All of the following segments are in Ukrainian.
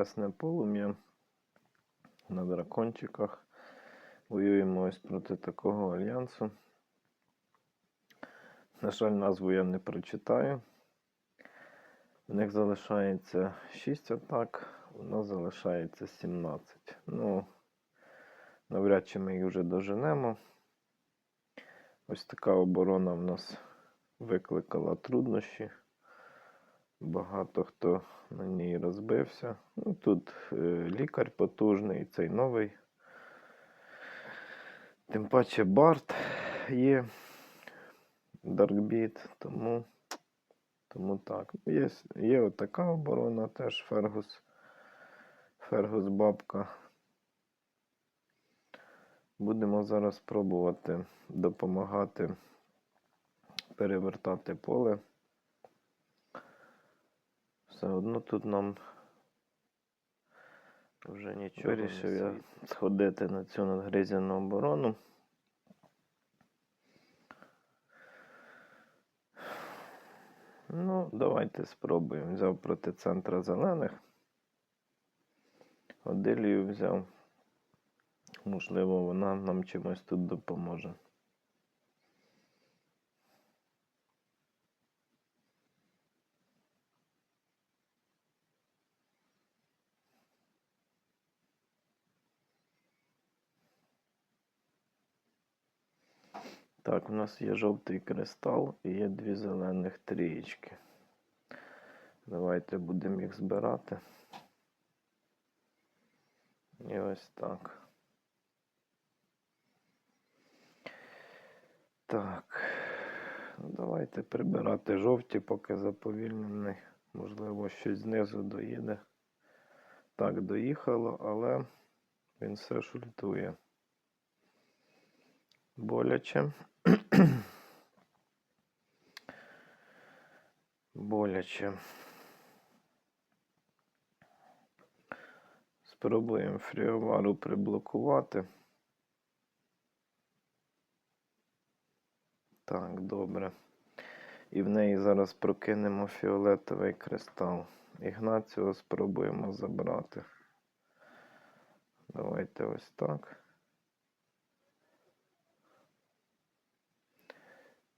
небесне полум'я на дракончиках. Воюємо ось проти такого альянсу. На жаль, назву я не прочитаю. У них залишається 6 атак, у нас залишається 17. Ну, навряд чи ми їх вже доженемо. Ось така оборона в нас викликала труднощі. Багато хто на ній розбився. Ну, тут е, лікар потужний, цей новий. Тим паче Барт є Даркбіт, тому, тому так. Є, є отака оборона теж Фергус. Фергус бабка. Будемо зараз пробувати допомагати перевертати поле. Все одно тут нам вже нічого. Вирішив я сходити на цю надгризяну оборону. Ну, давайте спробуємо. Взяв проти центра зелених. Оделію взяв. Можливо, вона нам чимось тут допоможе. Так, у нас є жовтий кристал і є дві зелених трієчки. Давайте будемо їх збирати. І ось так. Так. Ну, давайте прибирати жовті, поки заповільнений. Можливо, щось знизу доїде. Так, доїхало, але він все шультує. Боляче. Боляче. Спробуємо фріовару приблокувати. Так, добре. І в неї зараз прокинемо фіолетовий кристал. Ігнаціо спробуємо забрати. Давайте ось так.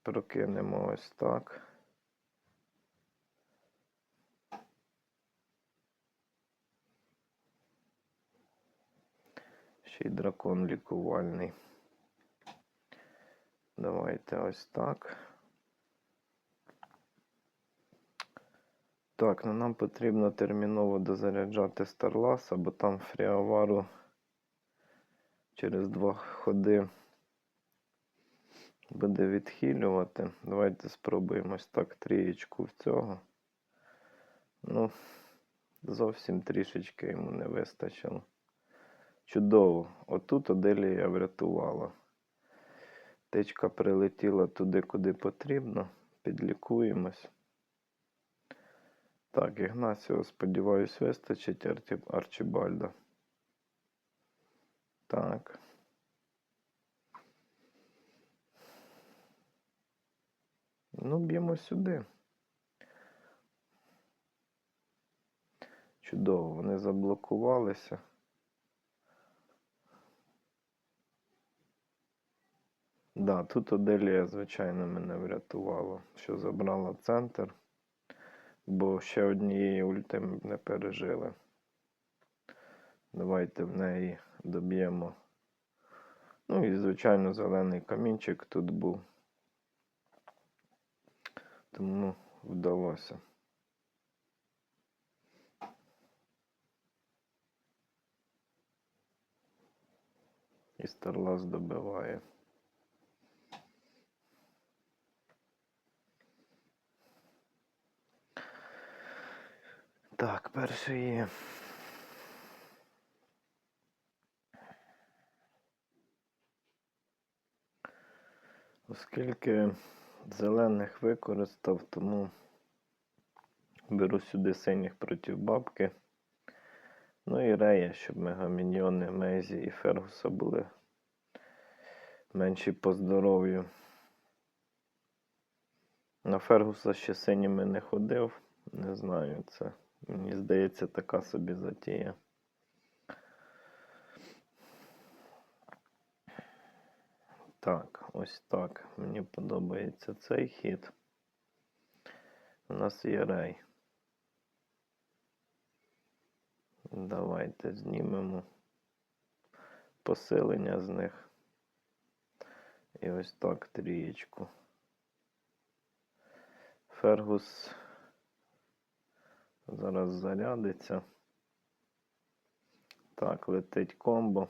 Прокинемо ось так. Ще й дракон лікувальний. Давайте ось так. Так, ну нам потрібно терміново дозаряджати Старласа, бо там фріавару через два ходи буде відхилювати. Давайте спробуємо ось так трієчку в цього. Ну, зовсім трішечки йому не вистачило. Чудово. Отут Оделія врятувала. Тичка прилетіла туди, куди потрібно. Підлікуємось. Так, Ігнасіо, сподіваюсь, вистачить. Арчибальда. Так. Ну, б'ємо сюди. Чудово, вони заблокувалися. Да, тут Оделія, звичайно, мене врятувала, що забрала центр, бо ще однієї ульти ми б не пережили. Давайте в неї доб'ємо. Ну і, звичайно, зелений камінчик тут був. Тому вдалося. І Старлас добиває. Так, перший. Оскільки зелених використав, тому беру сюди синіх проти бабки. Ну і рея, щоб мегаміньйони Мейзі і Фергуса були менші по здоров'ю. На Фергуса ще синіми не ходив, Не знаю, це. Мені здається, така собі затія. Так, ось так. Мені подобається цей хід. У нас є рей. Давайте знімемо посилення з них. І ось так трієчку. Фергус зараз зарядиться. Так, летить комбо.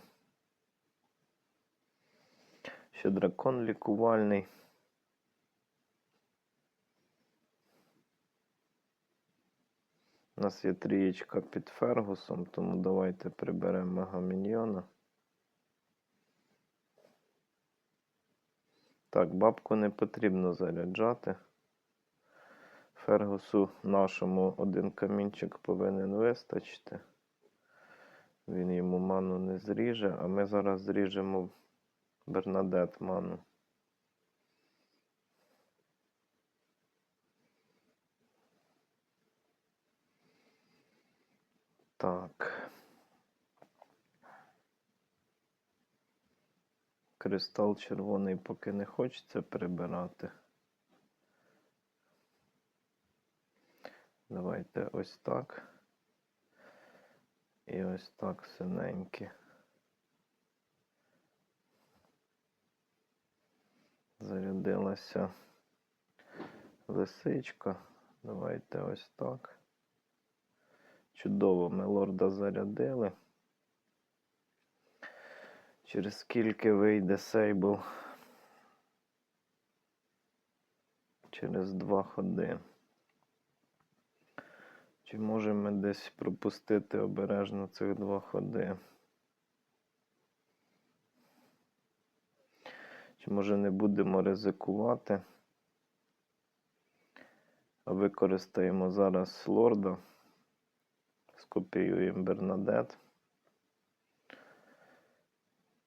Ще дракон лікувальний. У нас є трієчка під Фергусом, тому давайте приберемо мегаміньйона. Так, бабку не потрібно заряджати. Фергусу нашому один камінчик повинен вистачити. Він йому ману не зріже, а ми зараз зріжемо Бернадет ману. Так. Кристал червоний поки не хочеться прибирати. Давайте ось так. І ось так синенькі. Зарядилася лисичка. Давайте ось так. Чудово, ми лорда зарядили. Через скільки вийде сейбл? Через два ходи. Чи можемо ми десь пропустити обережно цих два ходи? Чи може не будемо ризикувати? А використаємо зараз лорда. Скопіюємо Бернадет.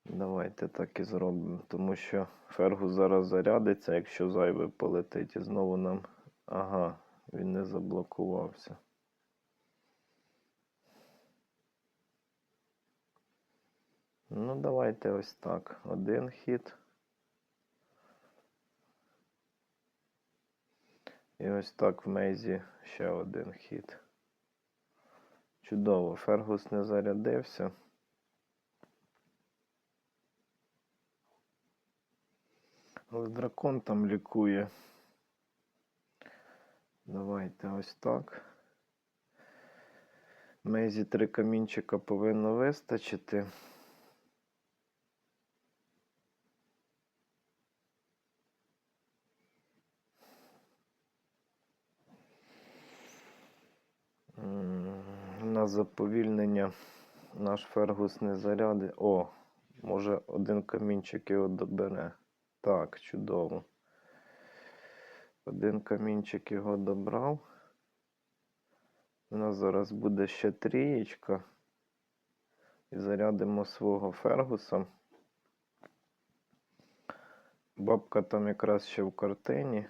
Давайте так і зробимо, тому що Фергус зараз зарядиться, якщо зайве полетить, і знову нам. Ага, він не заблокувався. Ну, давайте ось так. Один хід. І ось так в мейзі ще один хід. Чудово, Фергус не зарядився. Але дракон там лікує. Давайте ось так. Мейзі три камінчика повинно вистачити. Заповільнення наш Фергус не зарядить. О, може один камінчик його добере. Так, чудово. Один камінчик його добрав. У нас зараз буде ще трієчка. І зарядимо свого Фергуса. Бабка там якраз ще в картині.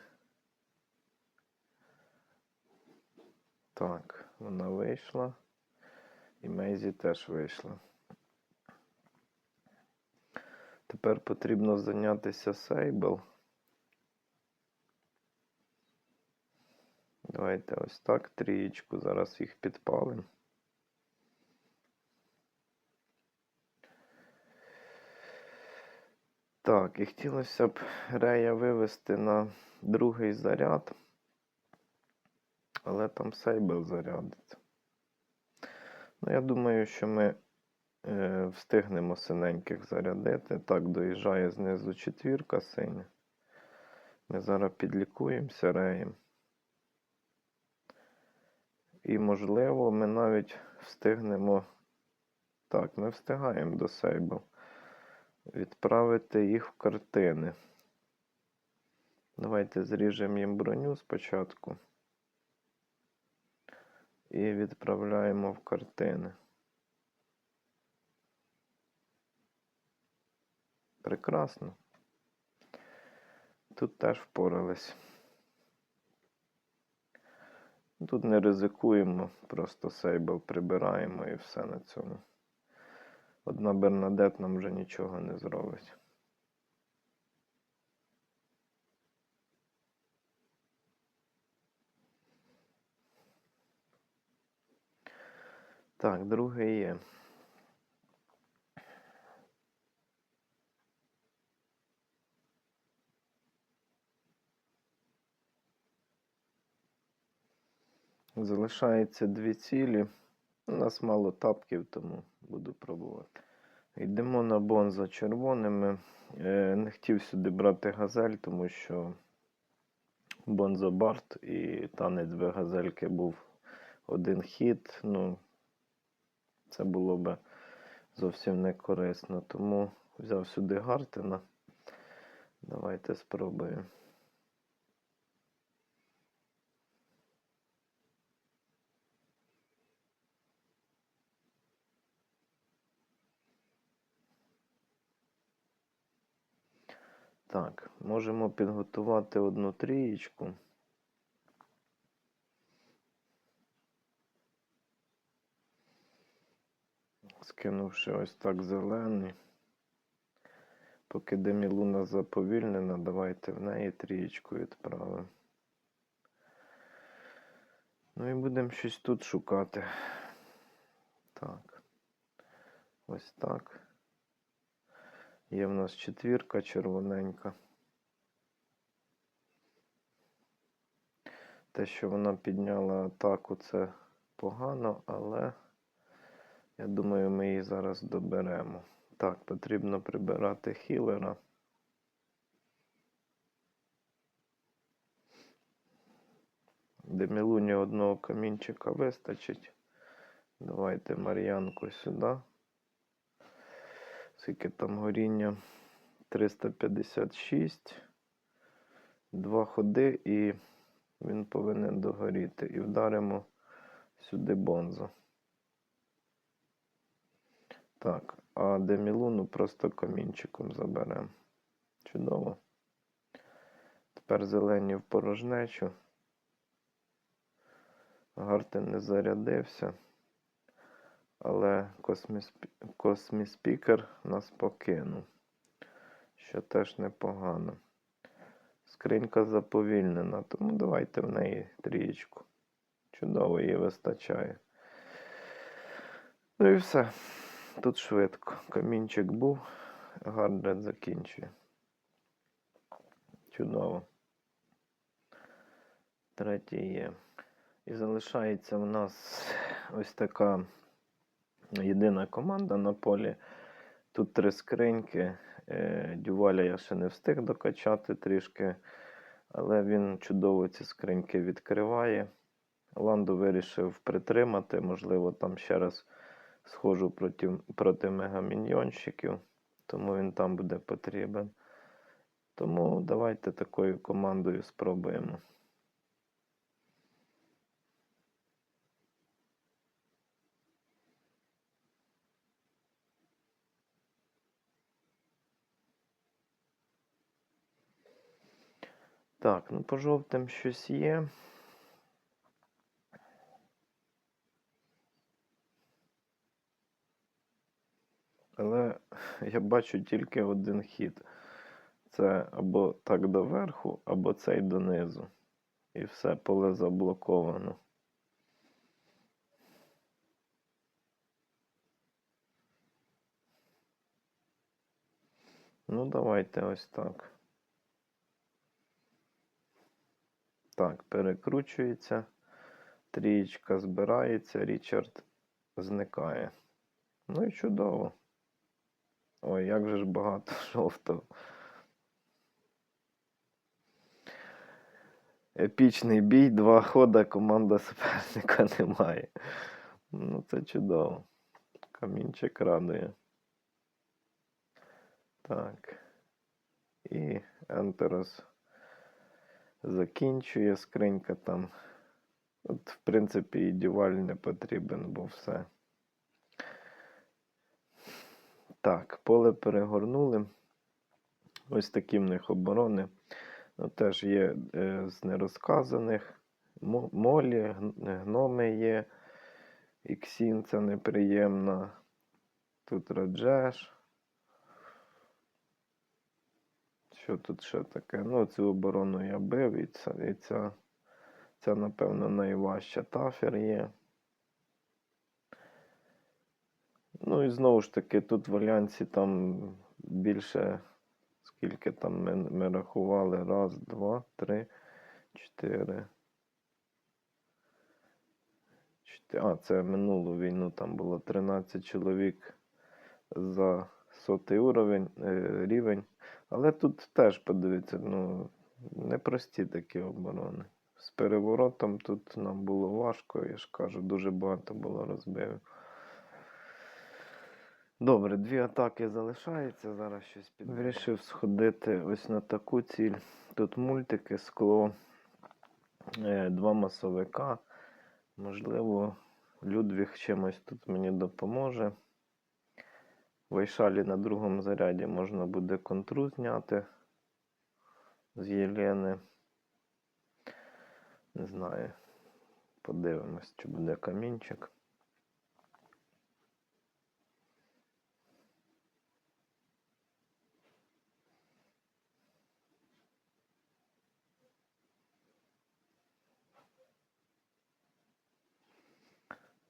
Так, вона вийшла. І Мейзі теж вийшла. Тепер потрібно зайнятися Сейбл. Давайте ось так трієчку, зараз їх підпалимо. Так, і хотілося б Рея вивести на другий заряд, але там Сейбл зарядиться. Ну, я думаю, що ми е, встигнемо синеньких зарядити. Так, доїжджає знизу четвірка синя. Ми зараз підлікуємося реєм. І, можливо, ми навіть встигнемо. Так, ми встигаємо до Сейбл. Відправити їх в картини. Давайте зріжемо їм броню спочатку. І відправляємо в картини. Прекрасно. Тут теж впорались. Тут не ризикуємо, просто сейбл прибираємо і все на цьому. Одна Бернадет нам вже нічого не зробить. Так, друге є. Залишається дві цілі. У нас мало тапків, тому буду пробувати. Йдемо на бон за червоними. Е, не хотів сюди брати газель, тому що Бонзо Барт і танець без газельки був один хід. Ну, це було би зовсім не корисно. Тому взяв сюди Гартена. Давайте спробуємо. Так, можемо підготувати одну трієчку. Скинувши ось так зелений. Поки Демілуна заповільнена, давайте в неї трієчку відправимо. Ну і будемо щось тут шукати. Так. Ось так. Є в нас четвірка червоненька. Те, що вона підняла атаку, це погано, але я думаю, ми її зараз доберемо. Так, потрібно прибирати хілера. Демілуні одного камінчика вистачить. Давайте Мар'янку сюди. Скільки там горіння? 356. Два ходи і він повинен догоріти. І вдаримо сюди бонзо. Так, а демілуну просто камінчиком заберемо. Чудово. Тепер зелені в порожнечу. Гартен не зарядився. Але косміспікер нас покинув, що теж непогано. Скринька заповільнена, тому давайте в неї трієчку. Чудово її вистачає. Ну і все. Тут швидко. Камінчик був, гардред закінчує. Чудово. Третій є. І залишається в нас ось така єдина команда на полі. Тут три скриньки. Е, Дюваля я ще не встиг докачати трішки, але він чудово ці скриньки відкриває. Ланду вирішив притримати, можливо, там ще раз схожу проти, проти мегаміньйонщиків, тому він там буде потрібен. Тому давайте такою командою спробуємо. Так, ну по жовтим щось є. Але я бачу тільки один хід. Це або так доверху, або цей донизу. І все поле заблоковано. Ну, давайте ось так. Так, перекручується. Трієчка збирається, Річард зникає. Ну і чудово. Ой, як же ж багато жовтого. Епічний бій, два хода, команда суперника немає. Ну, це чудово. Камінчик радує. Так. І Ентерос закінчує скринька там. От, в принципі, і дюваль не потрібен, бо все. Так, поле перегорнули. Ось такі в них оборони. Ну, Теж є е, з нерозказаних. Молі, гноми є. Іксін це неприємно. Тут Раджеш. Що тут ще таке? Ну, цю оборону я бив, і ця, і ця, ця напевно, найважча тафер є. Ну і знову ж таки, тут в Альянсі там більше, скільки там ми, ми рахували, раз, два, три, чотири. Чотири. А, це минулу війну там було 13 чоловік за сотий уровень, е, рівень. Але тут теж подивіться, ну, непрості такі оборони. З переворотом тут нам було важко, я ж кажу, дуже багато було розбивів. Добре, дві атаки залишається. Зараз щось під. Вирішив сходити ось на таку ціль. Тут мультики, скло, е, два масовика. Можливо, Людвіг чимось тут мені допоможе. Вайшалі на другому заряді можна буде контру зняти з Єлени. Не знаю. Подивимось, чи буде камінчик.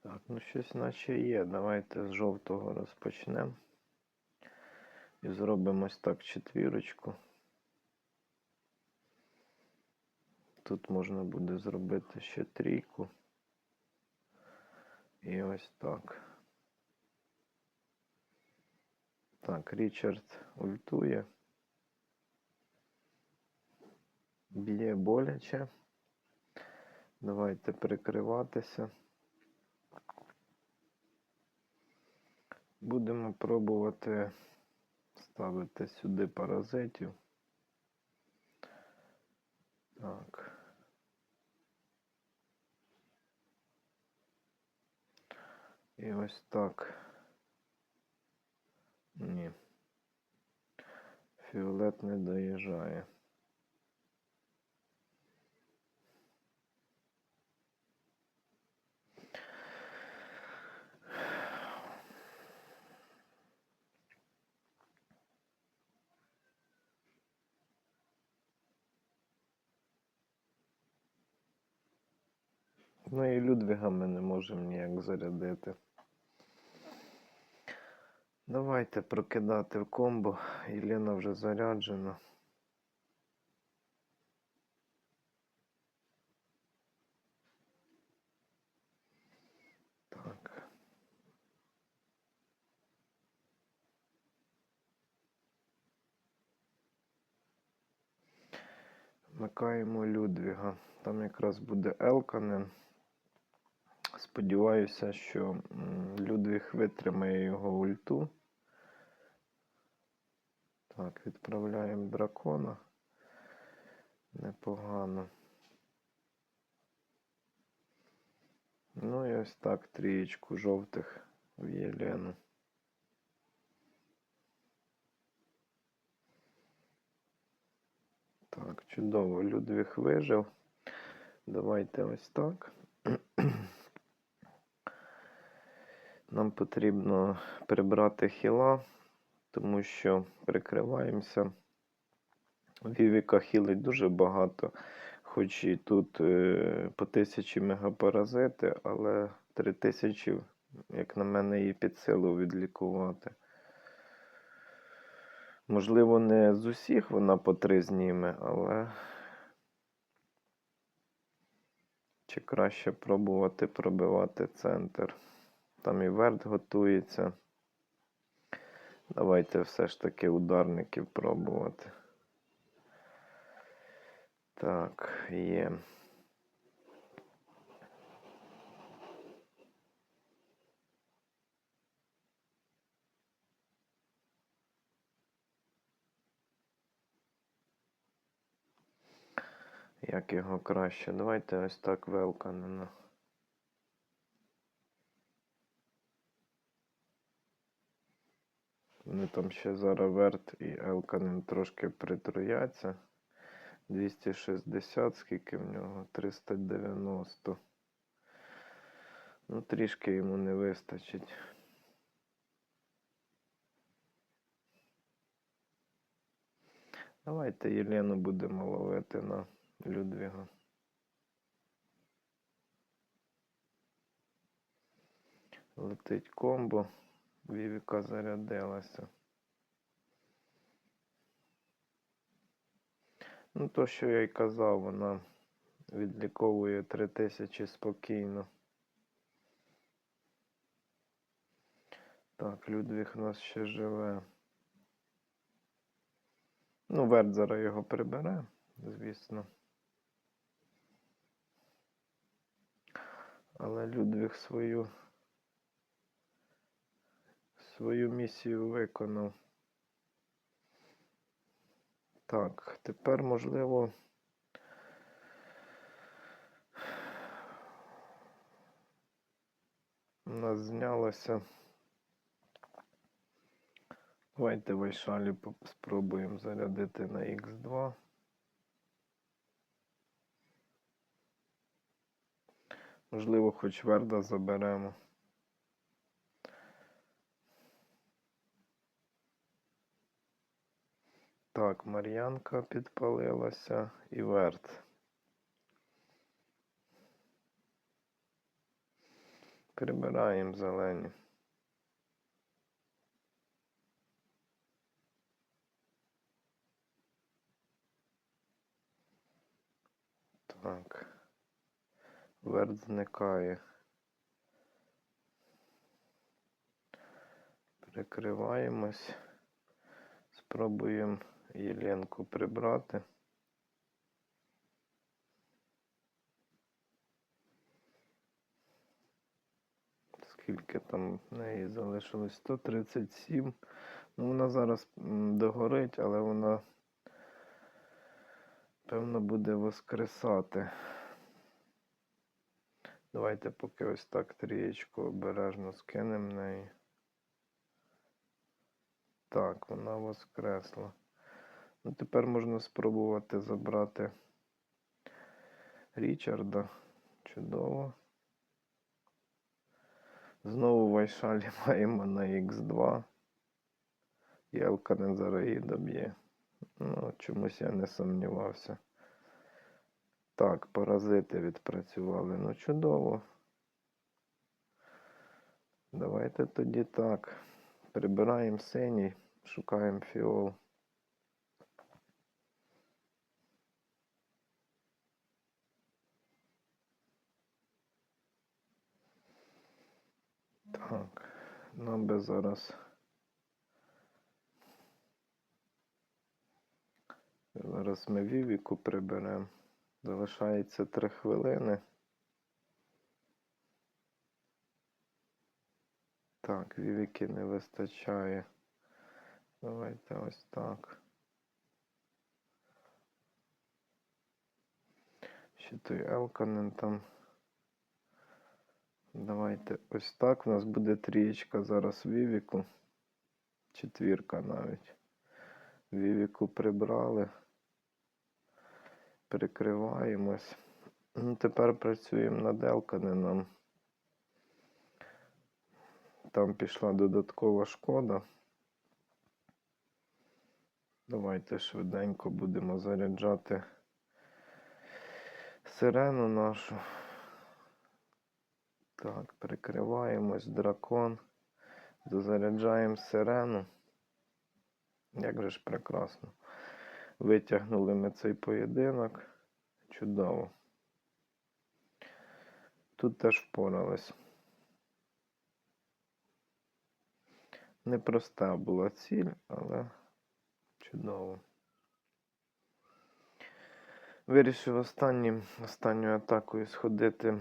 Так, ну щось наче є. Давайте з жовтого розпочнемо. І зробимо ось так четвірочку. Тут можна буде зробити ще трійку. І ось так. Так, Річард ультує. Б'є боляче. Давайте прикриватися. Будемо пробувати ставити сюди паразитів. Так. І ось так. Ні. Фіолет не доїжджає. Ну і Людвіга ми не можемо ніяк зарядити. Давайте прокидати в комбо. Єлена вже заряджена. Так. Вмикаємо Людвіга. Там якраз буде Елканен. Сподіваюся, що Людвіг витримає його ульту. Так, відправляємо дракона. Непогано. Ну і ось так трієчку жовтих в Єлену. Так, чудово, Людвіг вижив. Давайте ось так. Нам потрібно прибрати хіла, тому що прикриваємося. Вівіка хілить дуже багато, хоч і тут е, по тисячі мегапаразити, але 3000, як на мене, її під силу відлікувати. Можливо, не з усіх вона по три зніме, але чи краще пробувати пробивати центр. Там і верт готується. Давайте все ж таки ударників пробувати. Так, є. Як його краще? Давайте ось так велканена. Вони там ще зараз верт і Елканен трошки притруяться. 260, скільки в нього? 390. Ну, трішки йому не вистачить. Давайте Єлену будемо ловити на Людвіга. Летить комбо. Вівіка зарядилася. Ну, то, що я й казав, вона відліковує 3000 спокійно. Так, Людвіг у нас ще живе. Ну, Верт зараз його прибере, звісно. Але Людвіг свою свою місію виконав. Так, тепер можливо. У нас знялося. Давайте Вайшалі спробуємо зарядити на Х2. Можливо, хоч Верда заберемо. Так, Мар'янка підпалилася і Верт. Прибираємо зелені. Так. Верт зникає. Прикриваємось. Спробуємо Єленку прибрати. Скільки там в неї залишилось? 137. Ну, вона зараз догорить, але вона, певно, буде воскресати. Давайте поки ось так трієчку обережно скинемо неї. Так, вона воскресла. Ну, тепер можна спробувати забрати Річарда. Чудово. Знову Вайшалі маємо на Х2. Ялка не зараз її доб'є. Ну, чомусь я не сумнівався. Так, паразити відпрацювали. Ну, чудово. Давайте тоді так. Прибираємо синій, шукаємо фіол. Так, нам би зараз. Зараз ми Вівіку приберемо. Залишається 3 хвилини. Так, Вівіки не вистачає. Давайте ось так. Ще той Елканен там. Давайте ось так. У нас буде трієчка зараз Вівіку. Четвірка навіть. Вівіку прибрали. Прикриваємось. Ну, тепер працюємо над Елканеном. Там пішла додаткова шкода. Давайте швиденько будемо заряджати сирену нашу. Так, прикриваємось, дракон. Дозаряджаємо сирену. Як же ж прекрасно. Витягнули ми цей поєдинок. Чудово. Тут теж впорались. Непроста була ціль, але чудово. Вирішив останнім, останньою атакою сходити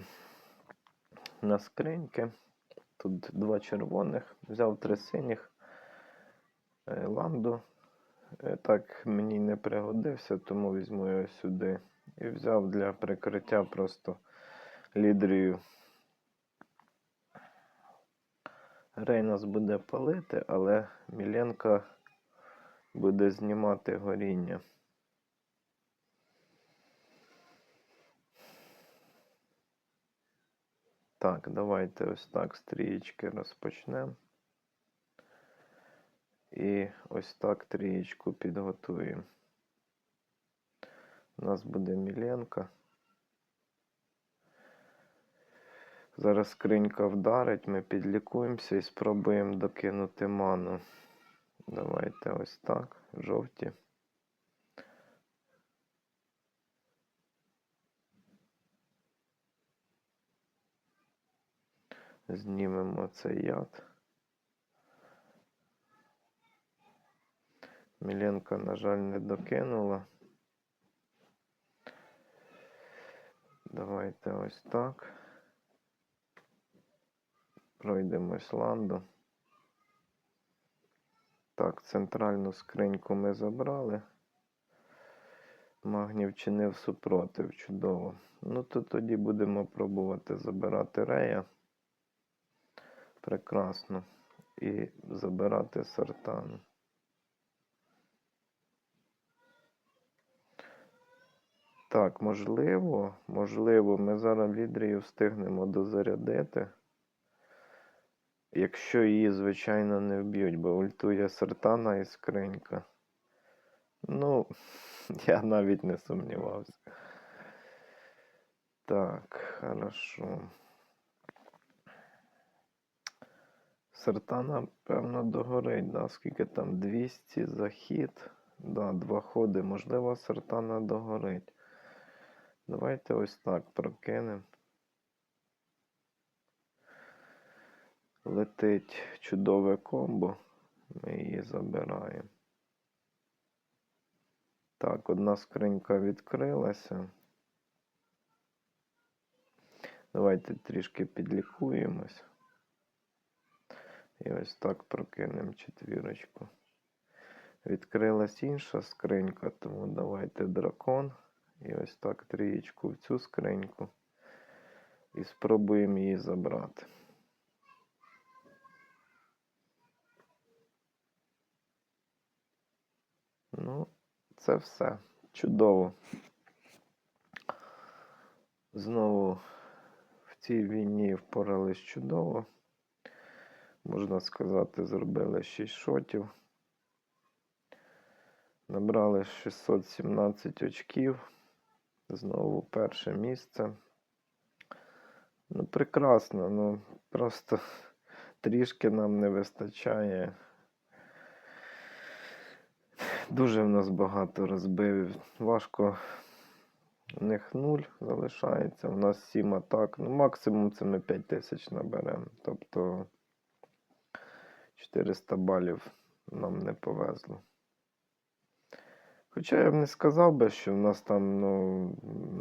на скриньки. Тут два червоних, взяв три синіх е, ланду. Е, Так мені не пригодився, тому візьму його сюди. І взяв для прикриття просто лідрію. Рей нас буде палити, але Міленка буде знімати горіння. Так, давайте ось так стрієчки розпочнемо. І ось так трієчку підготуємо. У нас буде Міленка. Зараз скринька вдарить, ми підлікуємося і спробуємо докинути ману. Давайте ось так, жовті. Знімемо цей яд. Міленка, на жаль, не докинула. Давайте ось так. Пройдемось ланду. Так, центральну скриньку ми забрали. Магнів чинив супротив, чудово. Ну, то тоді будемо пробувати забирати рея. Прекрасно. І забирати сартану. Так, можливо, можливо, ми зараз лідрію встигнемо дозарядити. Якщо її, звичайно, не вб'ють, бо ультує сартана і скринька. Ну, я навіть не сумнівався. Так, хорошо. Сартана, певно, догорить, да? Скільки там 200 захід. Да, два ходи. Можливо, сартана догорить. Давайте ось так прокинемо. Летить чудове комбо. Ми її забираємо. Так, одна скринька відкрилася. Давайте трішки підлікуємось. І ось так прокинемо четвірочку. Відкрилась інша скринька, тому давайте дракон. І ось так трієчку в цю скриньку. І спробуємо її забрати. Ну, це все. Чудово. Знову в цій війні впорались чудово. Можна сказати, зробили 6 шотів. Набрали 617 очків. Знову перше місце. Ну, прекрасно, ну просто трішки нам не вистачає. Дуже в нас багато розбивів. Важко. У них 0 залишається. У нас 7 атак. Ну, максимум це ми 5 тисяч наберемо. Тобто 400 балів нам не повезло. Хоча я б не сказав би, що в нас там ну,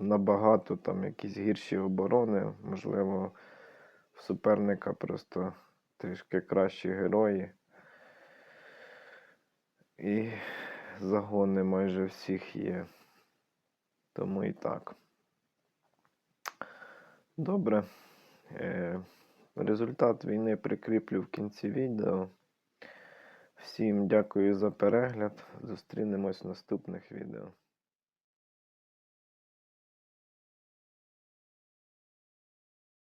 набагато там якісь гірші оборони. Можливо, в суперника просто трішки кращі герої. І загони майже всіх є. Тому і так. Добре. Результат війни прикріплю в кінці відео. Всім дякую за перегляд. Зустрінемось в наступних відео.